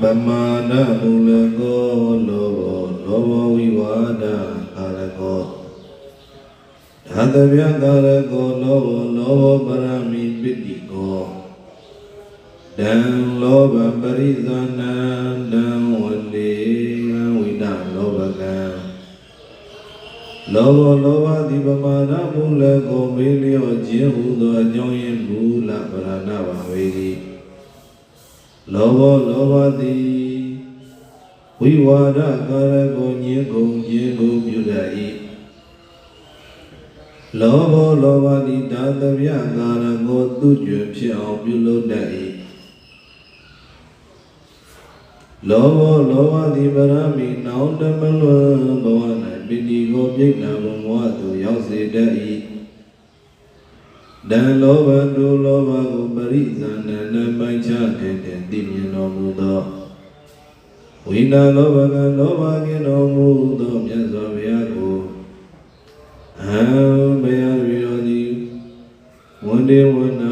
ပမာဏမူလကောလောဘောလောဘောဝိဝါဒကာရကောသာတဗျကာရကောလောဘောလောဘောပရမိပိတိကောဒံလောဘပရိဇာနံဒံဝလေဝိဒလောဘကံလောဘောလောဘတိပမာဏမူလကောမေလျောခြင်းဟူသောအကြောင်းရင်းမူလပရဏဘာဝေတိ လောဘောလောဘတိဝိဝါဒကာရကိုညင်းကုန်ခြင်းကိုပြုတတ်၏လောဘောလောဘတိဒါတဗျကာရကိုသူကျွဖြစ်အောင်ပြုလုပ်တတ်၏လောဘောလောဘတိပရမိနောင်တမလွန်ဘဝ၌ပိတိကိုပြိဋ္ဌာဘဝသို့ရောက်စေတတ်၏ ဒံလောဘတုလောဘကိုပရိဇာဏနံပိုင်ချတဲ့တဲ့သိမြင်တော်မူသောဝိနာလောဘကလောဘကင်းတော်မူသောမြတ်စွာဘုရားကိုအဟံဘယရိယောတိဝန္ဒေဝနာမိယုံကြည်မြန်